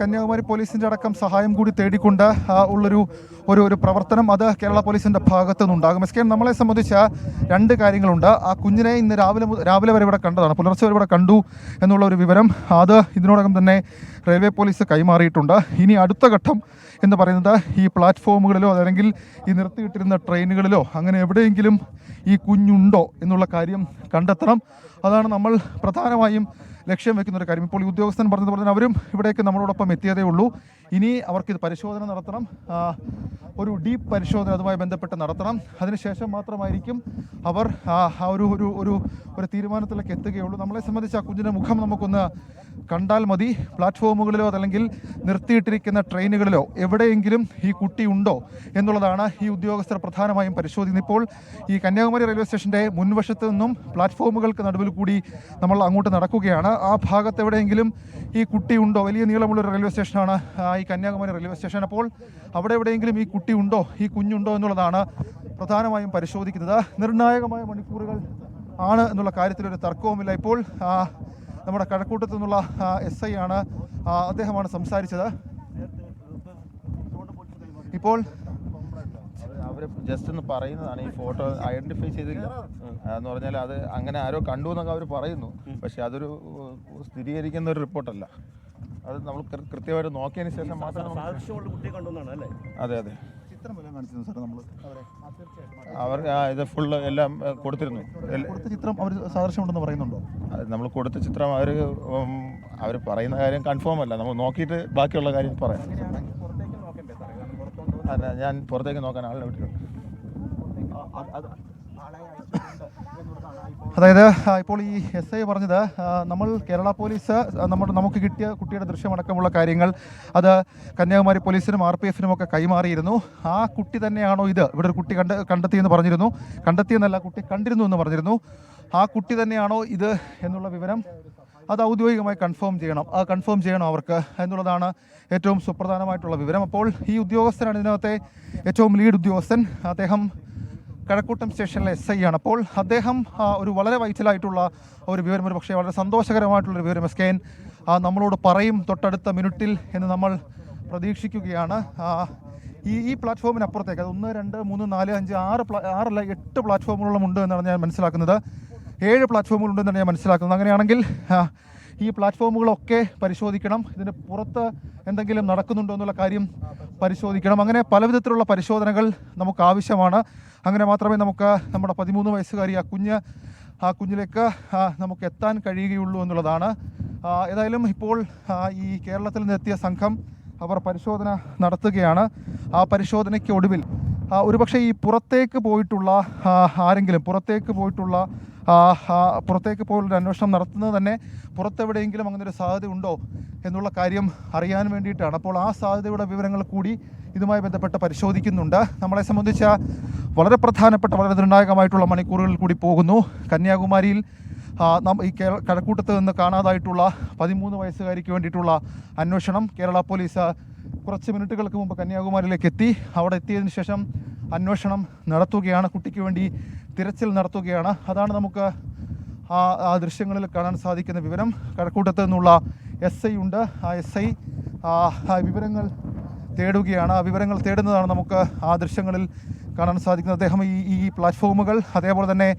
കന്യാകുമാരി പോലീസിന്റെ അടക്കം സഹായം കൂടി തേടിക്കൊണ്ട് ഉള്ളൊരു ഒരു ഒരു പ്രവർത്തനം അത് കേരള പോലീസിന്റെ ഭാഗത്തു നിന്നുണ്ടാകും. എസ് കെ നമ്മളെ സംബന്ധിച്ച രണ്ട് കാര്യങ്ങളുണ്ട്. ആ കുഞ്ഞിനെ ഇന്ന് രാവിലെ രാവിലെ വരെ ഇവിടെ കണ്ടതാണ്. പുലർച്ചെ വരെ ഇവിടെ കണ്ടു എന്നുള്ള ഒരു വിവരം അത് ഇതിനോടകം തന്നെ റെയിൽവേ പോലീസ് കൈമാറിയിട്ടുണ്ട്. ഇനി അടുത്ത ഘട്ടം എന്ന് പറയുന്നത് ഈ പ്ലാറ്റ്ഫോമുകളിലോ അല്ലെങ്കിൽ ഈ നിർത്തിയിട്ടിരുന്ന ട്രെയിനുകളിലോ അങ്ങനെ എവിടെയെങ്കിലും ഈ കുഞ്ഞുണ്ടോ എന്നുള്ള കാര്യം കണ്ടെത്തണം. അതാണ് നമ്മൾ പ്രധാനമായും ലക്ഷ്യം വെക്കുന്ന ഒരു കാര്യം. ഇപ്പോൾ ഈ ഉദ്യോഗസ്ഥൻ പറഞ്ഞതുപോലെ തന്നെ അവരും ഇവിടേക്ക് നമ്മളോടൊപ്പം എത്തിയതേ ഉള്ളൂ. ഇനി അവർക്ക് ഇത് പരിശോധന നടത്തണം. ഒരു ഡീപ്പ് പരിശോധന അതുമായി ബന്ധപ്പെട്ട് നടത്തണം. അതിനുശേഷം മാത്രമായിരിക്കും അവർ ആ ഒരു ഒരു ഒരു ഒരു തീരുമാനത്തിലേക്ക് എത്തുകയുള്ളൂ. നമ്മളെ സംബന്ധിച്ച് ആ കുഞ്ഞിന്റെ മുഖം നമുക്കൊന്ന് കണ്ടാൽ മതി. പ്ലാറ്റ്ഫോമുകളിലോ അതല്ലെങ്കിൽ നിർത്തിയിട്ടിരിക്കുന്ന ട്രെയിനുകളിലോ എവിടെയെങ്കിലും ഈ കുട്ടി ഉണ്ടോ എന്നുള്ളതാണ് ഈ ഉദ്യോഗസ്ഥർ പ്രധാനമായും പരിശോധിക്കുന്നത്. ഇപ്പോൾ ഈ കന്യാകുമാരി റെയിൽവേ സ്റ്റേഷന്റെ മുൻവശത്ത് നിന്നും പ്ലാറ്റ്ഫോമുകൾക്ക് നടുവിൽ കൂടി നമ്മൾ അങ്ങോട്ട് നടക്കുകയാണ്. ആ ഭാഗത്ത് എവിടെയെങ്കിലും ഈ കുട്ടി ഉണ്ടോ? വലിയ നീളമുള്ള റെയിൽവേ സ്റ്റേഷനാണ് ഈ കന്യാകുമാരി റെയിൽവേ സ്റ്റേഷൻ. അപ്പോൾ അവിടെ എവിടെയെങ്കിലും ഈ കുട്ടി ഉണ്ടോ? ഈ കുഞ്ഞുണ്ടോ എന്നുള്ളതാണ് പ്രധാനമായും പരിശോധിക്കുന്നത്. നിർണായകമായ മണിക്കൂറുകൾ ആണ് എന്നുള്ള കാര്യത്തിൽ ഒരു തർക്കവുമില്ല. ഇപ്പോൾ നമ്മുടെ കഴക്കൂട്ടത്തു നിന്നുള്ള എസ് ഐ ആണ് അദ്ദേഹമാണ് സംസാരിച്ചത്. ഇപ്പോൾ അവർ ജസ്റ്റ് ഒന്ന് പറയുന്നതാണ് ഈ ഫോട്ടോ ഐഡന്റിഫൈ ചെയ്തില്ല. എന്ന് പറഞ്ഞാൽ അത് അങ്ങനെ ആരോ കണ്ടു എന്നൊക്കെ അവർ പറയുന്നു. പക്ഷെ അതൊരു സ്ഥിരീകരിക്കുന്ന ഒരു റിപ്പോർട്ടല്ല. അത് നമ്മൾ കൃത്യമായിട്ട് നോക്കിയതിന് ശേഷം മാത്രം അതെ അതെ. അവർ ആ, ഇത് ഫുള്ള് എല്ലാം കൊടുത്തിരുന്നു. ചിത്രം അവർ സാദൃശ്യമുണ്ടെന്ന് പറയുന്നുണ്ടോ? നമ്മൾ കൊടുത്ത ചിത്രം അവർ അവർ പറയുന്ന കാര്യം കൺഫേം അല്ല. നമ്മൾ നോക്കിയിട്ട് ബാക്കിയുള്ള കാര്യം പറയാം. അല്ല ഞാൻ പുറത്തേക്ക് നോക്കാൻ ആളുടെ വിട്ടിട്ടുണ്ട് അതായത് ഇപ്പോൾ ഈ എസ് ഐ പറഞ്ഞത് നമ്മൾ കേരള പോലീസ് നമ്മുടെ നമുക്ക് കിട്ടിയ കുട്ടിയുടെ ദൃശ്യമടക്കമുള്ള കാര്യങ്ങൾ അത് കന്യാകുമാരി പോലീസിനും ആർ പി എഫിനും ഒക്കെ കൈമാറിയിരുന്നു. ആ കുട്ടി തന്നെയാണോ ഇത്? ഇവിടെ ഒരു കുട്ടി കണ്ട് കണ്ടെത്തിയെന്ന് പറഞ്ഞിരുന്നു. കണ്ടെത്തിയെന്നല്ല കുട്ടി കണ്ടിരുന്നു എന്ന് പറഞ്ഞിരുന്നു. ആ കുട്ടി തന്നെയാണോ ഇത് എന്നുള്ള വിവരം അത് ഔദ്യോഗികമായി കൺഫേം ചെയ്യണം. ആ കൺഫേം ചെയ്യണം അവർക്ക് എന്നുള്ളതാണ് ഏറ്റവും സുപ്രധാനമായിട്ടുള്ള വിവരം. അപ്പോൾ ഈ ഉദ്യോഗസ്ഥനാണ് ഇതിനകത്തെ ഏറ്റവും ലീഡ് ഉദ്യോഗസ്ഥൻ. അദ്ദേഹം കഴക്കൂട്ടം സ്റ്റേഷനിലെ എസ് ഐ ആണ്. അപ്പോൾ അദ്ദേഹം ഒരു വളരെ വൈറ്റലായിട്ടുള്ള ഒരു വിവരം ഒരു പക്ഷേ വളരെ സന്തോഷകരമായിട്ടുള്ളൊരു വിവരം. എസ് കെ എൻ നമ്മളോട് പറയും തൊട്ടടുത്ത മിനിറ്റിൽ എന്ന് നമ്മൾ പ്രതീക്ഷിക്കുകയാണ്. ഈ ഈ പ്ലാറ്റ്ഫോമിനപ്പുറത്തേക്ക് അത് ഒന്ന് രണ്ട് മൂന്ന് നാല് അഞ്ച് ആറ് ആറല്ല എട്ട് പ്ലാറ്റ്ഫോമുകളും ഉണ്ട് എന്നാണ് ഞാൻ മനസ്സിലാക്കുന്നത്. ഏഴ് പ്ലാറ്റ്ഫോമുകളുണ്ടെന്നാണ് ഞാൻ മനസ്സിലാക്കുന്നത്. അങ്ങനെയാണെങ്കിൽ ഈ പ്ലാറ്റ്ഫോമുകളൊക്കെ പരിശോധിക്കണം. ഇതിന് പുറത്ത് എന്തെങ്കിലും നടക്കുന്നുണ്ടോ എന്നുള്ള കാര്യം പരിശോധിക്കണം. അങ്ങനെ പലവിധത്തിലുള്ള പരിശോധനകൾ നമുക്ക് ആവശ്യമാണ്. അങ്ങനെ മാത്രമേ നമുക്ക് നമ്മുടെ പതിമൂന്ന് വയസ്സുകാരി ആ കുഞ്ഞ് ആ കുഞ്ഞിലേക്ക് നമുക്ക് എത്താൻ കഴിയുകയുള്ളൂ എന്നുള്ളതാണ്. ഏതായാലും ഇപ്പോൾ ഈ കേരളത്തിൽ നിന്നെത്തിയ സംഘം അവർ പരിശോധന നടത്തുകയാണ്. ആ പരിശോധനയ്ക്ക് ഒടുവിൽ ഒരുപക്ഷെ ഈ പുറത്തേക്ക് പോയിട്ടുള്ള ആരെങ്കിലും പുറത്തേക്ക് പോയിട്ടുള്ള പുറത്തേക്ക് പോയുള്ള അന്വേഷണം നടത്തുന്നത് തന്നെ പുറത്തെവിടെയെങ്കിലും അങ്ങനെ ഒരു സാധ്യത ഉണ്ടോ എന്നുള്ള കാര്യം അറിയാൻ വേണ്ടിയിട്ടാണ്. അപ്പോൾ ആ സാധ്യതയുടെ വിവരങ്ങൾ കൂടി ഇതുമായി ബന്ധപ്പെട്ട് പരിശോധിക്കുന്നുണ്ട്. നമ്മളെ സംബന്ധിച്ച വളരെ പ്രധാനപ്പെട്ട വളരെ നിർണായകമായിട്ടുള്ള മണിക്കൂറുകളിൽ കൂടി പോകുന്നു. കന്യാകുമാരിയിൽ ഈ കേരള കഴക്കൂട്ടത്ത് നിന്ന് കാണാതായിട്ടുള്ള പതിമൂന്ന് വയസ്സുകാരിക്ക് വേണ്ടിയിട്ടുള്ള അന്വേഷണം കേരള പോലീസ് കുറച്ച് മിനിറ്റുകൾക്ക് മുമ്പ് കന്യാകുമാരിയിലേക്ക് എത്തി. അവിടെ എത്തിയതിന് ശേഷം അന്വേഷണം നടത്തുകയാണ്. കുട്ടിക്ക് വേണ്ടി തിരച്ചിൽ നടത്തുകയാണ്. അതാണ് നമുക്ക് ആ ആ ദൃശ്യങ്ങളിൽ കാണാൻ സാധിക്കുന്ന വിവരം. കഴക്കൂട്ടത്ത് നിന്നുള്ള എസ് ഐ ഉണ്ട്. ആ എസ് ഐ ആ വിവരങ്ങൾ തേടുകയാണ്. ആ വിവരങ്ങൾ തേടുന്നതാണ് നമുക്ക് ആ ദൃശ്യങ്ങളിൽ കാണാൻ സാധിക്കുന്നത്. അദ്ദേഹം ഈ ഈ പ്ലാറ്റ്ഫോമുകൾ അതേപോലെ തന്നെ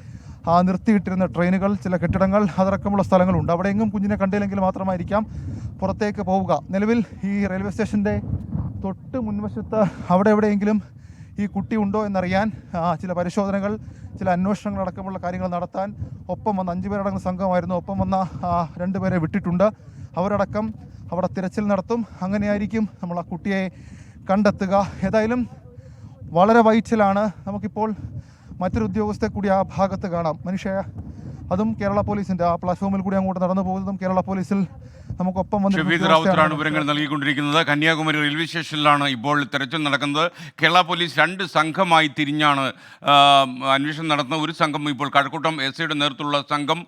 ആ നിർത്തിയിട്ടിരുന്ന ട്രെയിനുകൾ ചില കെട്ടിടങ്ങൾ അതടക്കമുള്ള സ്ഥലങ്ങളുണ്ട്. അവിടെ എങ്ങും കുഞ്ഞിനെ കണ്ടില്ലെങ്കിൽ മാത്രമായിരിക്കാം പുറത്തേക്ക് പോവുക. നിലവിൽ ഈ റെയിൽവേ സ്റ്റേഷന്റെ തൊട്ട് മുൻവശത്ത് അവിടെ എവിടെയെങ്കിലും ഈ കുട്ടി ഉണ്ടോ എന്നറിയാൻ ചില പരിശോധനകൾ ചില അന്വേഷണങ്ങൾ അടക്കമുള്ള കാര്യങ്ങൾ നടത്താൻ ഒപ്പം വന്ന അഞ്ച് പേരടങ്ങുന്ന സംഘമായിരുന്നു. ഒപ്പം വന്ന രണ്ടുപേരെ വിട്ടിട്ടുണ്ട്. അവരടക്കം അവിടെ തിരച്ചിൽ നടത്തും. അങ്ങനെയായിരിക്കും നമ്മൾ ആ കുട്ടിയെ കണ്ടെത്തുക. ഏതായാലും വളരെ വൈറ്റലാണ്. നമുക്കിപ്പോൾ മറ്റൊരു ഉദ്യോഗസ്ഥെ കൂടി ആ ഭാഗത്ത് കാണാം. മനുഷ്യ അതും കേരള പോലീസിന്റെ ആ പ്ലാറ്റ്ഫോമിൽ കൂടി അങ്ങോട്ട് നടന്നു പോകുന്നതും കേരള പോലീസിൽ നമുക്കൊപ്പം ഷഫീദ് റാവുത്തറാണ് വിവരങ്ങൾ നൽകിക്കൊണ്ടിരിക്കുന്നത്. കന്യാകുമാരി റെയിൽവേ സ്റ്റേഷനിലാണ് ഇപ്പോൾ തെരച്ചിൽ നടക്കുന്നത്. കേരള പോലീസ് രണ്ട് സംഘമായി തിരിഞ്ഞാണ് അന്വേഷണം നടത്തുന്ന ഒരു സംഘം ഇപ്പോൾ കഴക്കൂട്ടം എസ് ഐയുടെ നേതൃത്വത്തിലുള്ള സംഘം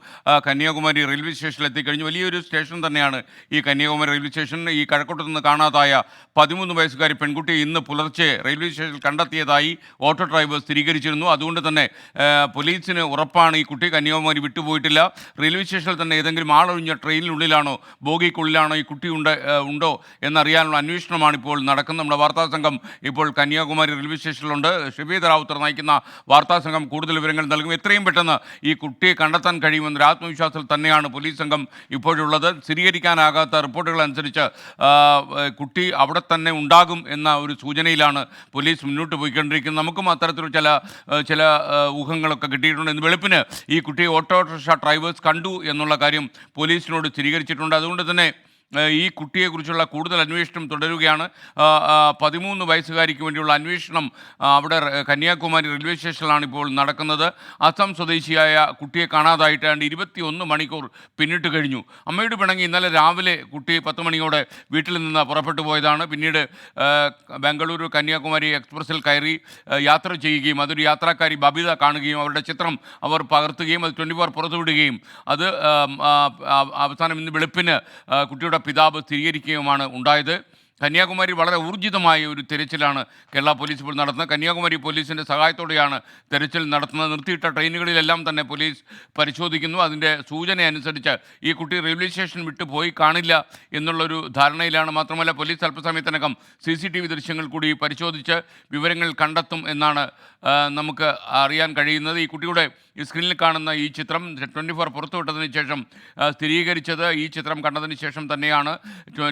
കന്യാകുമാരി റെയിൽവേ സ്റ്റേഷനിൽ എത്തിക്കഴിഞ്ഞു. വലിയൊരു സ്റ്റേഷൻ തന്നെയാണ് ഈ കന്യാകുമാരി റെയിൽവേ സ്റ്റേഷൻ. ഈ കഴക്കൂട്ടത്ത് നിന്ന് കാണാതായ പതിമൂന്ന് വയസ്സുകാരി പെൺകുട്ടി ഇന്ന് പുലർച്ചെ റെയിൽവേ സ്റ്റേഷനിൽ കണ്ടെത്തിയതായി ഓട്ടോ ഡ്രൈവർ സ്ഥിരീകരിച്ചിരുന്നു. അതുകൊണ്ട് തന്നെ പോലീസിന് ഉറപ്പാണ് ഈ കുട്ടി കന്യാകുമാരി വിട്ടുപോയിട്ടില്ല. റെയിൽവേ സ്റ്റേഷനിൽ തന്നെ ഏതെങ്കിലും ആളൊഴിഞ്ഞ ട്രെയിനിനുള്ളിലാണോ ബോഗി ബോഗിക്കുള്ളിലാണോ ഈ കുട്ടി ഉണ്ട് ഉണ്ടോ എന്നറിയാനുള്ള അന്വേഷണമാണ് ഇപ്പോൾ നടക്കുന്നത്. നമ്മുടെ വാർത്താ സംഘം ഇപ്പോൾ കന്യാകുമാരി റെയിൽവേ സ്റ്റേഷനിലുണ്ട്. ഷബീദ് റാവുത്തർ നയിക്കുന്ന വാർത്താ സംഘം കൂടുതൽ വിവരങ്ങൾ നൽകും. എത്രയും പെട്ടെന്ന് ഈ കുട്ടിയെ കണ്ടെത്താൻ കഴിയുമെന്നൊരു ആത്മവിശ്വാസത്തിൽ തന്നെയാണ് പോലീസ് സംഘം ഇപ്പോഴുള്ളത്. സ്ഥിരീകരിക്കാനാകാത്ത റിപ്പോർട്ടുകൾ അനുസരിച്ച് കുട്ടി അവിടെ തന്നെ ഉണ്ടാകും എന്ന ഒരു സൂചനയിലാണ് പോലീസ് മുന്നോട്ട് പോയിക്കൊണ്ടിരിക്കുന്നത്. നമുക്കും അത്തരത്തിൽ ചില ചില ഊഹങ്ങളൊക്കെ കിട്ടിയിട്ടുണ്ട്. ഇന്ന് വെളുപ്പിന് ഈ കുട്ടിയെ ഓട്ടോറിക്ഷ ഡ്രൈവേഴ്സ് കണ്ടു എന്നുള്ള കാര്യം പോലീസിനോട് സ്ഥിരീകരിച്ചിട്ടുണ്ട്. അതുകൊണ്ട് തന്നെ ഏഹ് ഈ കുട്ടിയെക്കുറിച്ചുള്ള കൂടുതൽ അന്വേഷണം തുടരുകയാണ്. പതിമൂന്ന് വയസ്സുകാരിക്ക് വേണ്ടിയുള്ള അന്വേഷണം അവിടെ കന്യാകുമാരി റെയിൽവേ സ്റ്റേഷനിലാണ് ഇപ്പോൾ നടക്കുന്നത്. അസം സ്വദേശിയായ കുട്ടിയെ കാണാതായിട്ട് ഏതാണ്ട് ഇരുപത്തി ഒന്ന് മണിക്കൂർ പിന്നിട്ട് കഴിഞ്ഞു. അമ്മയുടെ പിണങ്ങി ഇന്നലെ രാവിലെ കുട്ടി പത്ത് മണിയോടെ വീട്ടിൽ നിന്ന് പുറപ്പെട്ടു പോയതാണ്. പിന്നീട് ബംഗളൂരു കന്യാകുമാരി എക്സ്പ്രസ്സിൽ കയറി യാത്ര ചെയ്യുകയും അതൊരു യാത്രക്കാരി ബബിത കാണുകയും അവരുടെ ചിത്രം അവർ പകർത്തുകയും അത് ട്വന്റി ഫോർ പുറത്തുവിടുകയും അത് അവസാനം ഇന്ന് വെളുപ്പിന് കുട്ടിയുടെ പിതാവ് സ്ഥിരീകരിക്കുകയുമാണ് ഉണ്ടായത്. കന്യാകുമാരി വളരെ ഊർജിതമായ ഒരു തിരച്ചിലാണ് കേരള പോലീസ് ഇപ്പോൾ നടത്തുന്നത്. കന്യാകുമാരി പോലീസിന്റെ സഹായത്തോടെയാണ് തിരച്ചിൽ നടത്തുന്നത്. നിർത്തിയിട്ട ട്രെയിനുകളിലെല്ലാം തന്നെ പോലീസ് പരിശോധിക്കുന്നു. അതിന്റെ സൂചന അനുസരിച്ച് ഈ കുട്ടി റെയിൽവേ സ്റ്റേഷൻ വിട്ടു പോയി കാണില്ല എന്നുള്ളൊരു ധാരണയിലാണ്. മാത്രമല്ല പോലീസ് അല്പസമയത്തിനകം സി സി ടി വി ദൃശ്യങ്ങൾ കൂടി പരിശോധിച്ച് വിവരങ്ങൾ കണ്ടെത്തും എന്നാണ് നമുക്ക് അറിയാൻ കഴിയുന്നത്. ഈ കുട്ടിയുടെ ഈ സ്ക്രീനിൽ കാണുന്ന ഈ ചിത്രം ട്വന്റി ഫോർ പുറത്തുവിട്ടതിന് ശേഷം സ്ഥിരീകരിച്ചത് ഈ ചിത്രം കണ്ടതിന് ശേഷം തന്നെയാണ്.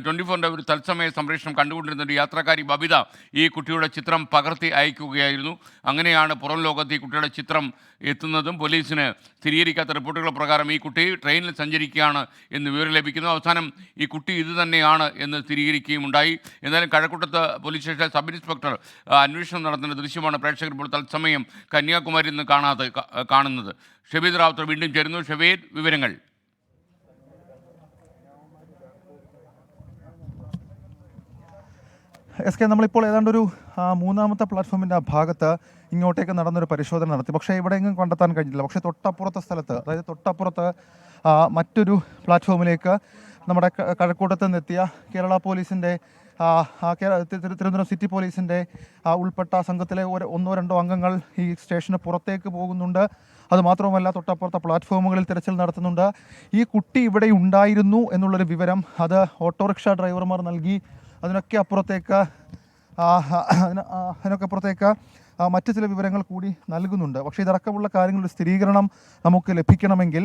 ട്വന്റി ഫോറിന്റെ ഒരു തത്സമയ സംപ്രേഷണം കണ്ടുകൊണ്ടിരുന്ന ഒരു യാത്രക്കാരി ബബിത ഈ കുട്ടിയുടെ ചിത്രം പകർത്തി അയക്കുകയായിരുന്നു. അങ്ങനെയാണ് പുറം ലോകത്ത് ഈ കുട്ടിയുടെ ചിത്രം എത്തുന്നതും പോലീസിന് സ്ഥിരീകരിക്കാത്ത റിപ്പോർട്ടുകൾ പ്രകാരം ഈ കുട്ടി ട്രെയിനിൽ സഞ്ചരിക്കുകയാണ് എന്ന് വിവരം ലഭിക്കുന്നു. അവസാനം ഈ കുട്ടി ഇത് തന്നെയാണ് എന്ന് സ്ഥിരീകരിക്കുകയും ഉണ്ടായി. എന്നാലും കഴക്കൂട്ടത്ത് പോലീസ് സ്റ്റേഷനിലെ സബ് ഇൻസ്പെക്ടർ അന്വേഷണം നടത്തുന്ന ദൃശ്യമാണ് പ്രേക്ഷകർ ഇപ്പോൾ തത്സമയം കന്യാകുമാരിയിൽ നിന്ന് കാണാതെ കാണുന്നത്. ഷബീദ് റാവുത്തർ വീണ്ടും ചേരുന്നു. ഷബീദ് വിവരങ്ങൾ. എസ് കെ നമ്മളിപ്പോൾ ഏതാണ്ട് ഒരു മൂന്നാമത്തെ പ്ലാറ്റ്ഫോമിന്റെ ആ ഭാഗത്ത് ഇങ്ങോട്ടേക്ക് നടന്നൊരു പരിശോധന നടത്തി. പക്ഷേ എങ്ങും കണ്ടെത്താൻ കഴിഞ്ഞില്ല. പക്ഷേ തൊട്ടപ്പുറത്തെ സ്ഥലത്ത് അതായത് തൊട്ടപ്പുറത്ത് മറ്റൊരു പ്ലാറ്റ്ഫോമിലേക്ക് നമ്മുടെ കഴക്കൂട്ടത്ത് നിന്നെത്തിയ കേരള പോലീസിന്റെ തിരുവനന്തപുരം സിറ്റി പോലീസിന്റെ ഉൾപ്പെട്ട സംഘത്തിലെ ഒരു ഒന്നോ രണ്ടോ അംഗങ്ങൾ ഈ സ്റ്റേഷന് പുറത്തേക്ക് പോകുന്നുണ്ട്. അതുമാത്രവുമല്ല തൊട്ടപ്പുറത്തെ പ്ലാറ്റ്ഫോമുകളിൽ തിരച്ചിൽ നടത്തുന്നുണ്ട്. ഈ കുട്ടി ഇവിടെ ഉണ്ടായിരുന്നു എന്നുള്ളൊരു വിവരം അത് ഓട്ടോറിക്ഷ ഡ്രൈവർമാർ നൽകി. അതിനൊക്കെ അപ്പുറത്തേക്ക് അതിന് അതിനൊക്കെ അപ്പുറത്തേക്ക് മറ്റു ചില വിവരങ്ങൾ കൂടി നൽകുന്നുണ്ട്. പക്ഷേ ഇതടക്കമുള്ള കാര്യങ്ങളുടെ സ്ഥിരീകരണം നമുക്ക് ലഭിക്കണമെങ്കിൽ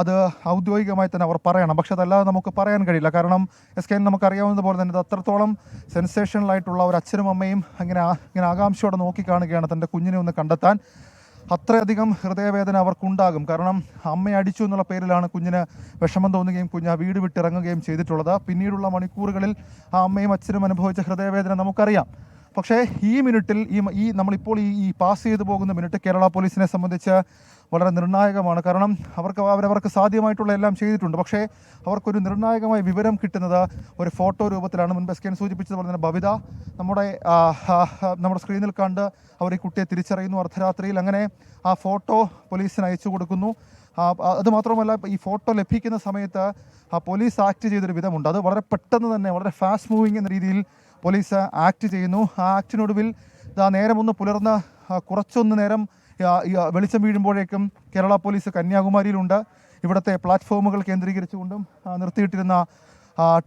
അത് ഔദ്യോഗികമായി തന്നെ അവർ പറയണം. പക്ഷെ അതല്ലാതെ നമുക്ക് പറയാൻ കഴിയില്ല. കാരണം എസ് കെ നമുക്കറിയാവുന്നത് പോലെ തന്നെ ഇത് അത്രത്തോളം സെൻസേഷണലായിട്ടുള്ള ഒരു അച്ഛനും അമ്മയും അങ്ങനെ ഇങ്ങനെ ആകാംക്ഷയോടെ നോക്കിക്കാണുകയാണ് തന്റെ കുഞ്ഞിനെ ഒന്ന് കണ്ടെത്താൻ. അത്രയധികം ഹൃദയവേദന അവർക്കുണ്ടാകും. കാരണം അമ്മയെ അടിച്ചു എന്നുള്ള പേരിലാണ് കുഞ്ഞിന് വിഷമം തോന്നുകയും കുഞ്ഞ് ആ വീട് വിട്ടിറങ്ങുകയും ചെയ്തിട്ടുള്ളത്. പിന്നീടുള്ള മണിക്കൂറുകളിൽ ആ അമ്മയും അച്ഛനും അനുഭവിച്ച ഹൃദയവേദന നമുക്കറിയാം. പക്ഷേ ഈ മിനിറ്റിൽ ഈ ഈ നമ്മളിപ്പോൾ ഈ ഈ പാസ് ചെയ്തു പോകുന്ന മിനിറ്റ് കേരള പോലീസിനെ സംബന്ധിച്ച് വളരെ നിർണായകമാണ്. കാരണം അവർക്ക് അവരവർക്ക് സാധ്യമായിട്ടുള്ള എല്ലാം ചെയ്തിട്ടുണ്ട്. പക്ഷേ അവർക്കൊരു നിർണായകമായ വിവരം കിട്ടുന്നത് ഒരു ഫോട്ടോ രൂപത്തിലാണ്. മുൻപ് കെ സൂചിപ്പിച്ചതുപോലെ തന്നെ ബബിത നമ്മുടെ നമ്മുടെ സ്ക്രീനിൽ കണ്ട് അവർ ഈ കുട്ടിയെ തിരിച്ചറിയുന്നു. അർദ്ധരാത്രിയിൽ അങ്ങനെ ആ ഫോട്ടോ പോലീസിന് അയച്ചു കൊടുക്കുന്നു. ആ, ആ, അത് മാത്രമല്ല ഈ ഫോട്ടോ ലഭിക്കുന്ന സമയത്ത് ആ പോലീസ് ആക്ട് ചെയ്തൊരു വിധമുണ്ട്. അത് വളരെ പെട്ടെന്ന് തന്നെ വളരെ ഫാസ്റ്റ് മൂവിങ് എന്ന രീതിയിൽ പോലീസ് ആക്ട് ചെയ്യുന്നു. ആ ആക്ടിനൊടുവിൽ നേരം ഒന്ന് പുലർന്ന് കുറച്ചൊന്ന് നേരം വെളിച്ചം വീഴുമ്പോഴേക്കും കേരള പോലീസ് കന്യാകുമാരിയിലുണ്ട്. ഇവിടുത്തെ പ്ലാറ്റ്ഫോമുകൾ കേന്ദ്രീകരിച്ചുകൊണ്ടും നിർത്തിയിട്ടിരുന്ന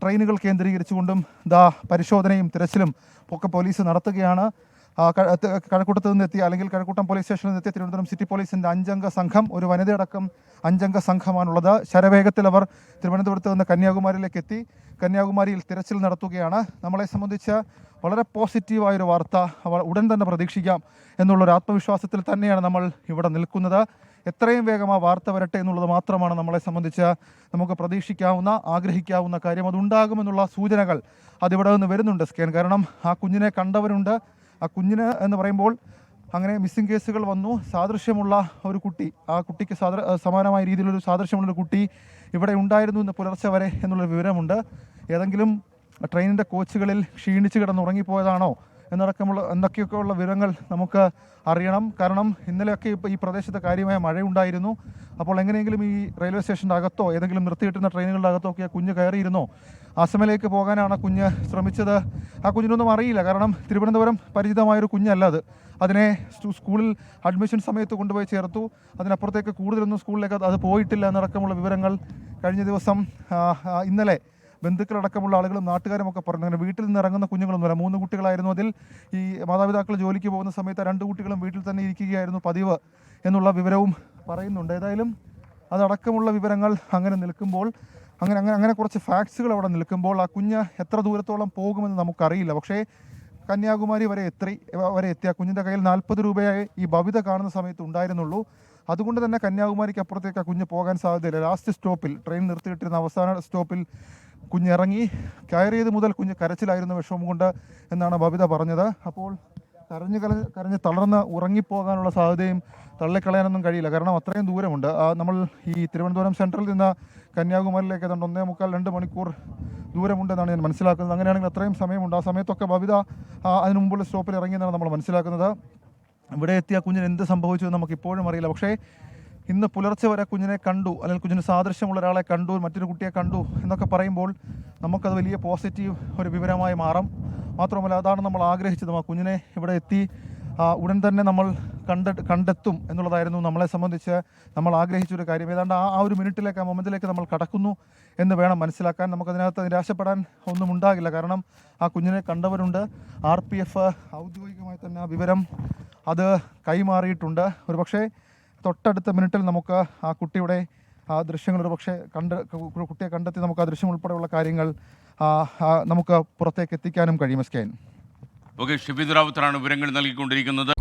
ട്രെയിനുകൾ കേന്ദ്രീകരിച്ചുകൊണ്ടും ദാ പരിശോധനയും തിരച്ചിലും ഒക്കെ പോലീസ് നടത്തുകയാണ്. നിന്നെത്തി കഴക്കൂട്ടത്ത് നിന്നെത്തിയ അല്ലെങ്കിൽ കഴക്കൂട്ടം പോലീസ് സ്റ്റേഷനിൽ നിന്നെത്തിയ തിരുവനന്തപുരം സിറ്റി പോലീസിന്റെ അഞ്ചംഗ സംഘം ഒരു വനിതയടക്കം അഞ്ചംഗ സംഘമാണുള്ളത്. ശരവേഗത്തിൽ അവർ തിരുവനന്തപുരത്ത് നിന്ന് കന്യാകുമാരിയിലേക്ക് എത്തി. കന്യാകുമാരിയിൽ തിരച്ചിൽ നടത്തുകയാണ്. നമ്മളെ സംബന്ധിച്ച് വളരെ പോസിറ്റീവായൊരു വാർത്ത ഉടൻ തന്നെ പ്രതീക്ഷിക്കാം എന്നുള്ളൊരു ആത്മവിശ്വാസത്തിൽ തന്നെയാണ് നമ്മൾ ഇവിടെ നിൽക്കുന്നത്. എത്രയും വേഗം ആ വാർത്ത വരട്ടെ എന്നുള്ളത് മാത്രമാണ് നമ്മളെ സംബന്ധിച്ച് നമുക്ക് പ്രതീക്ഷിക്കാവുന്ന ആഗ്രഹിക്കാവുന്ന കാര്യം. അതുണ്ടാകുമെന്നുള്ള സൂചനകൾ അതിവിടെ നിന്ന് വരുന്നുണ്ട് സ്കാൻ. കാരണം ആ കുഞ്ഞിനെ കണ്ടവരുണ്ട്. ആ കുഞ്ഞിന് എന്ന് പറയുമ്പോൾ അങ്ങനെ മിസ്സിംഗ് കേസുകൾ വന്നു. സാദൃശ്യമുള്ള ഒരു കുട്ടി ആ കുട്ടിക്ക് സാദൃ സമാനമായ രീതിയിലൊരു സാദൃശ്യമുള്ളൊരു കുട്ടി ഇവിടെ ഉണ്ടായിരുന്നു ഇന്ന് പുലർച്ചെ വരെ എന്നുള്ളൊരു വിവരമുണ്ട്. ഏതെങ്കിലും ട്രെയിനിന്റെ കോച്ചുകളിൽ ക്ഷീണിച്ച് കിടന്നുറങ്ങിപ്പോയതാണോ എന്നടക്കമുള്ള എന്തൊക്കെയൊക്കെയുള്ള വിവരങ്ങൾ നമുക്ക് അറിയണം. കാരണം ഇന്നലെയൊക്കെ ഇപ്പോൾ ഈ പ്രദേശത്ത് കാര്യമായ മഴയുണ്ടായിരുന്നു. അപ്പോൾ എങ്ങനെയെങ്കിലും ഈ റെയിൽവേ സ്റ്റേഷന്റെ അകത്തോ ഏതെങ്കിലും നിർത്തിയിട്ടിരുന്ന ട്രെയിനുകളുടെ അകത്തോ ഒക്കെ കുഞ്ഞ് കയറിയിരുന്നോ? അസമിലേക്ക് പോകാനാണ് കുഞ്ഞ് ശ്രമിച്ചത്. ആ കുഞ്ഞിനൊന്നും അറിയില്ല. കാരണം തിരുവനന്തപുരം പരിചിതമായൊരു കുഞ്ഞല്ല അത്. അതിനെ സ്കൂളിൽ അഡ്മിഷൻ സമയത്ത് കൊണ്ടുപോയി ചേർത്തു. അതിനപ്പുറത്തേക്ക് കൂടുതലൊന്നും സ്കൂളിലേക്ക് അത് പോയിട്ടില്ല എന്നടക്കമുള്ള വിവരങ്ങൾ കഴിഞ്ഞ ദിവസം ഇന്നലെ ബന്ധുക്കളടക്കമുള്ള ആളുകളും നാട്ടുകാരും ഒക്കെ പറഞ്ഞു. അങ്ങനെ വീട്ടിൽ നിന്ന് ഇറങ്ങുന്ന കുഞ്ഞുങ്ങളൊന്നുമില്ല മൂന്ന് കുട്ടികളായിരുന്നു അതിൽ. ഈ മാതാപിതാക്കൾ ജോലിക്ക് പോകുന്ന സമയത്ത് രണ്ട് കുട്ടികളും വീട്ടിൽ തന്നെ ഇരിക്കുകയായിരുന്നു പതിവ് എന്നുള്ള വിവരവും പറയുന്നുണ്ട്. ഏതായാലും അതടക്കമുള്ള വിവരങ്ങൾ അങ്ങനെ നിൽക്കുമ്പോൾ അങ്ങനെ അങ്ങനെ അങ്ങനെ കുറച്ച് ഫാക്ട്സുകൾ അവിടെ നിൽക്കുമ്പോൾ ആ കുഞ്ഞ് എത്ര ദൂരത്തോളം പോകുമെന്ന് നമുക്കറിയില്ല. പക്ഷേ കന്യാകുമാരി വരെ എത്തി വരെ എത്തി. ആ കുഞ്ഞിന്റെ കയ്യിൽ നാൽപ്പത് രൂപയായി ഈ ഭവിത കാണുന്ന സമയത്ത് ഉണ്ടായിരുന്നുള്ളൂ. അതുകൊണ്ട് തന്നെ കന്യാകുമാരിക്ക് അപ്പുറത്തേക്ക് ആ കുഞ്ഞ് പോകാൻ സാധ്യതയില്ല. ലാസ്റ്റ് സ്റ്റോപ്പിൽ ട്രെയിൻ നിർത്തിയിട്ടിരുന്ന അവസാന സ്റ്റോപ്പിൽ കുഞ്ഞിറങ്ങി കയറിയത് മുതൽ കുഞ്ഞ് കരച്ചിലായിരുന്നു വിഷമം കൊണ്ട് എന്നാണ് ബബിത പറഞ്ഞത്. അപ്പോൾ കരഞ്ഞ് കല കരഞ്ഞ് തളർന്ന് ഉറങ്ങിപ്പോകാനുള്ള സാധ്യതയും തള്ളിക്കളയാനൊന്നും കഴിയില്ല. കാരണം അത്രയും ദൂരമുണ്ട്. നമ്മൾ ഈ തിരുവനന്തപുരം സെൻട്രലിൽ നിന്ന് കന്യാകുമാരിയിലേക്ക് ഏതാണ്ട് ഒന്നേ മുക്കാൽ രണ്ട് മണിക്കൂർ ദൂരമുണ്ടെന്നാണ് ഞാൻ മനസ്സിലാക്കുന്നത്. അങ്ങനെയാണെങ്കിൽ അത്രയും സമയമുണ്ട്. ആ സമയത്തൊക്കെ ബബിത അതിനു മുമ്പുള്ള സ്റ്റോപ്പിൽ ഇറങ്ങിയെന്നാണ് നമ്മൾ മനസ്സിലാക്കുന്നത്. ഇവിടെ എത്തിയ കുഞ്ഞിന് എന്ത് സംഭവിച്ചു എന്ന് നമുക്ക് ഇപ്പോഴും അറിയില്ല. പക്ഷേ ഇന്ന് പുലർച്ചെ വരെ കുഞ്ഞിനെ കണ്ടു അല്ലെങ്കിൽ കുഞ്ഞിന് സാദൃശ്യമുള്ള ഒരാളെ കണ്ടു മറ്റൊരു കുട്ടിയെ കണ്ടു എന്നൊക്കെ പറയുമ്പോൾ നമുക്കത് വലിയ പോസിറ്റീവ് ഒരു വിവരമായി മാറും. മാത്രമല്ല അതാണ് നമ്മൾ ആഗ്രഹിച്ചതും. ആ കുഞ്ഞിനെ ഇവിടെ എത്തി ഉടൻ തന്നെ നമ്മൾ കണ്ട കണ്ടെത്തും എന്നുള്ളതായിരുന്നു നമ്മളെ സംബന്ധിച്ച് നമ്മൾ ആഗ്രഹിച്ചൊരു കാര്യം. ഏതാണ്ട് ആ ആ ഒരു മിനിറ്റിലേക്ക് ആ മൊമെന്റിലേക്ക് നമ്മൾ കടക്കുന്നു എന്ന് വേണം മനസ്സിലാക്കാൻ. നമുക്കതിനകത്ത് നിരാശപ്പെടാൻ ഒന്നും ഉണ്ടാകില്ല. കാരണം ആ കുഞ്ഞിനെ കണ്ടവരുണ്ട്. ആർ പി എഫ് ഔദ്യോഗികമായി തന്നെ ആ വിവരം അത് കൈമാറിയിട്ടുണ്ട്. ഒരുപക്ഷേ തൊട്ടടുത്ത മിനിറ്റിൽ നമുക്ക് ആ കുട്ടിയുടെ ആ ദൃശ്യങ്ങൾ ഒരു പക്ഷേ കണ്ട് കുട്ടിയെ കണ്ടെത്തി നമുക്ക് ആ ദൃശ്യം ഉൾപ്പെടെയുള്ള കാര്യങ്ങൾ നമുക്ക് പുറത്തേക്ക് എത്തിക്കാനും കഴിയും എസ് കെ ഓക്കെ ഷിബിദ് റാവുത്തറാണ് വിവരങ്ങൾ നൽകിക്കൊണ്ടിരിക്കുന്നത്.